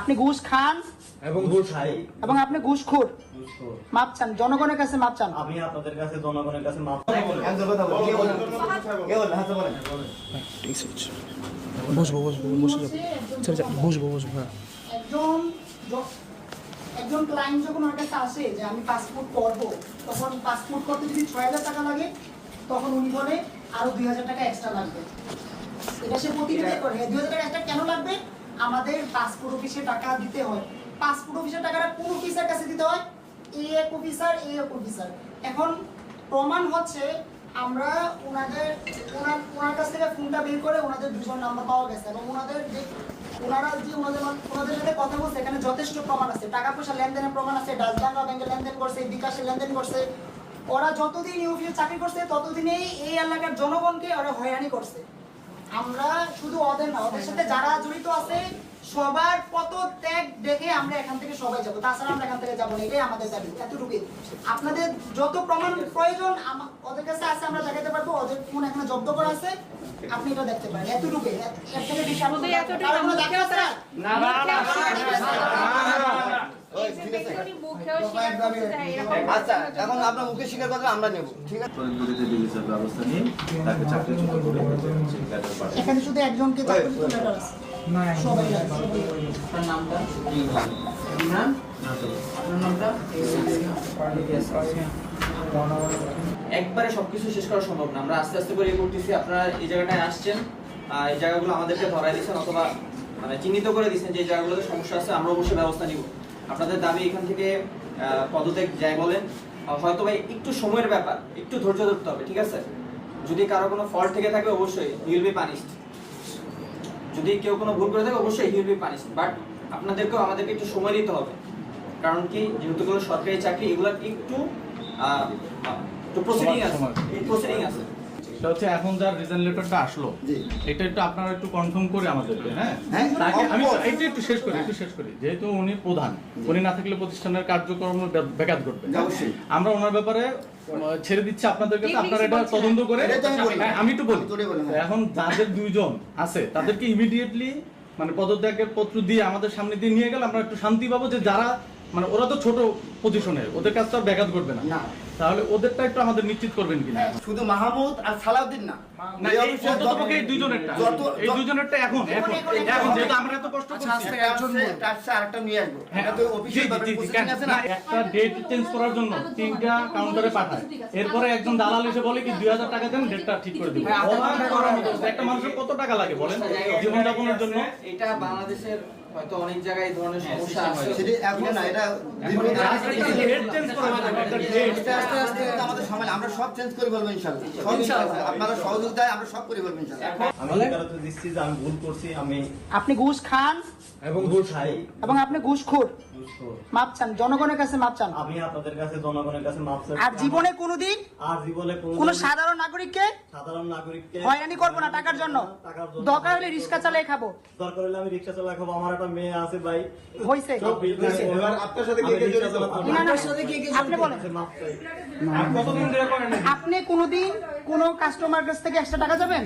আপনি ঘুষ খান এবং ঘুষ খাই। এবং আপনি ঘুষখোর। মাপ চান জনগণের কাছে মাপ চান। আমি আপনাদের কাছে জনগণের কাছে মাপ একজন কথা বলো কে বলেন? হাতে বলেন? বসবো বসবো বসবো চল চল বসবো বসবো হ্যাঁ। একজন একজন ক্লায়েন্ট যখন আমার কাছে আসে যে আমি পাসপোর্ট করব তখন পাসপোর্ট করতে যদি ছয় হাজার টাকা লাগে তখন উনি বলে আরও দুই হাজার টাকা এক্সট্রা লাগবে। এটা সে প্রতিনিধি করে। দুই হাজার টাকা কেন লাগবে? আমাদের পাসপোর্ট অফিসে টাকা দিতে হয়। পাসপোর্ট অফিসের টাকাটা কোন অফিসার কাছে দিতে হয়? এ এক অফিসার এ এক অফিসার এখন প্রমাণ হচ্ছে আমরা ওনাদের, ওনার ওনার কাছ থেকে ফোনটা বের করে ওনাদের দুজন নাম্বার পাওয়া গেছে এবং ওনাদের যে, ওনারা যে ওনাদের ওনাদের সাথে কথা বলছে, এখানে যথেষ্ট প্রমাণ আছে। টাকা পয়সা লেনদেনের প্রমাণ আছে ডাচবাংলা ব্যাংকে লেনদেন করছে, বিকাশে লেনদেন করছে। ওরা যতদিন অফিসে চাকরি করছে, ততদিনেই এই এলাকার জনগণকে ওরা হয়রানি করছে। আমরা শুধু ওদের না ওদের সাথে যারা জড়িত আছে সবার কত ত্যাগ দেখে আমরা এখান থেকে সবাই যাব। তাছাড়া আমরা এখান থেকে যাব না এটাই আমাদের দাবি এতটুকুই। আপনাদের যত প্রমাণ প্রয়োজন ওদের কাছে আছে আমরা দেখাতে পারব ওদের ফোন এখানে জব্দ করা আছে আপনি এটা দেখতে পারেন এতটুকুই। এর থেকে বেশি এতটুকু আছে? না, এই যে ঠিক আছে। আচ্ছা এখন আপনার মুখে স্বীকার কথা আমরা নেব ঠিক আছে? ব্যবস্থা নিয়ে তাকে চাকরিচ্যুত করে হচ্ছে ক্যাডার পাঠানো। এখানে শুধু একজনকে সবাই আপনার নামটা? একবারে সবকিছু শেষ করা সম্ভব না। আমরা আস্তে আস্তে করে করতেছি। আপনারা এই জায়গাটায় আসছেন এই জায়গাগুলো আমাদেরকে ধরাই দিচ্ছেন অথবা মানে চিহ্নিত করে দিচ্ছেন যে জায়গাগুলোতে সমস্যা আছে আমরা অবশ্যই ব্যবস্থা নিব। আপনাদের দাবি এখান থেকে পদত্যাগ যাই বলেন হয়তো ভাই একটু সময়ের ব্যাপার একটু ধৈর্য ধরতে হবে ঠিক আছে? যদি কারও কোনো ফল্ট থেকে থাকে অবশ্যই উইল বি পানিশড যদি কেউ কোনো ভুল করে থাকে অবশ্যই হিল বি পানিশ বাট আপনাদেরকেও আমাদেরকে একটু সময় দিতে হবে। কারণ কি যেহেতু কোনো সরকারি চাকরি এগুলো একটু প্রসিডিং আছে। প্রসিডিং আছে। সেটা হচ্ছে এখন যার রিজাইন লেটারটা আসলো এটা একটু আপনারা একটু কনফার্ম করে আমাদেরকে হ্যাঁ? হ্যাঁ, তাকে আমি একটু একটু শেষ করি একটু শেষ করি। যেহেতু উনি প্রধান উনি না থাকলে প্রতিষ্ঠানের কার্যক্রম ব্যাঘাত ঘটবে। আমরা ওনার ব্যাপারে ছেড়ে দিচ্ছি আপনাদের কাছে আপনারা এটা। তদন্ত করে আমি। হ্যাঁ, একটু বলি। আমি তোরে বলি, হ্যাঁ। এখন যাদের দুইজন আছে তাদেরকে ইমিডিয়েটলি মানে পদত্যাগের পত্র দিয়ে আমাদের সামনে দিয়ে নিয়ে গেলে আমরা একটু শান্তি পাবো যে যারা মানে ওরা তো ছোট পজিশনের ওদের কাছে আর ব্যাঘাত ঘটবে না। তাহলে ওদেরটা একটু আমাদের নিশ্চিত করবেন কিনা? শুধু মাহমুদ আর সালাউদ্দিন না। না এই এই অফিসে অন্ততপক্ষে এই দুইজনেরটা। যত- এই দুইজনেরটা এখন এখন এখন যেহেতু আমরা এত কষ্ট আচ্ছা, করছি। আজকে একজন টাচটা আরেকটা নিয়ে আসব। হ্যাঁ, এটা তো জি, অফিসের জি, ব্যাপারে জি, জি, প্রসেসিং কেন- আছে না, না একটা ডেট চেঞ্জ করার জন্য তিনটা কাউন্টারে পাঠায়। এরপরে একজন দালাল এসে বলে কি দুই হাজার টাকা দেন ডেটটা ঠিক করে দিব। অবাক করার মতো অবস্থা। একটা মানুষের কত টাকা লাগে বলেন? জীবনযাপনের জন্য। এটা বাংলাদেশের হয়তো অনেক জায়গায় এই ধরনের সমস্যা আছে। সেটি এখন না এটা আস্তে আস্তে আমাদের সময় আমরা সব চেঞ্জ করে বলব ইনশাআল্লাহ। ইনশাআল্লাহ। আপনারা সহযোগিতায় আমরা সব করে বলব ইনশাআল্লাহ। আমি স্বীকারোক্তি দিচ্ছি যে আমি ভুল করছি আমি আপনি ঘুষ খান এবং ঘুষ খাই। এবং আপনি ঘুষখোর ঘুষখোর। মাপ চান জনগণের কাছে মাপ চান। আমি আপনাদের কাছে জনগণের কাছে মাপ। আর জীবনে কোনোদিন আর জীবনে কোন কোনো সাধারণ নাগরিককে সাধারণ নাগরিককে হয়রানি করব না টাকার জন্য। দরকার হলে রিক্সা চালিয়ে খাব। দরকার হলে আমি রিক্সা চালা খাব। আমার একটা মেয়ে আছে ভাই। হয়েছে সব এবার আপনার সাথে কে কে জড়িত? না, না, আপনি বলেন। মাপ চাই। আপনি কোনোদিন কোনো কাস্টমার কাছ থেকে এক্সট্রা টাকা যাবেন?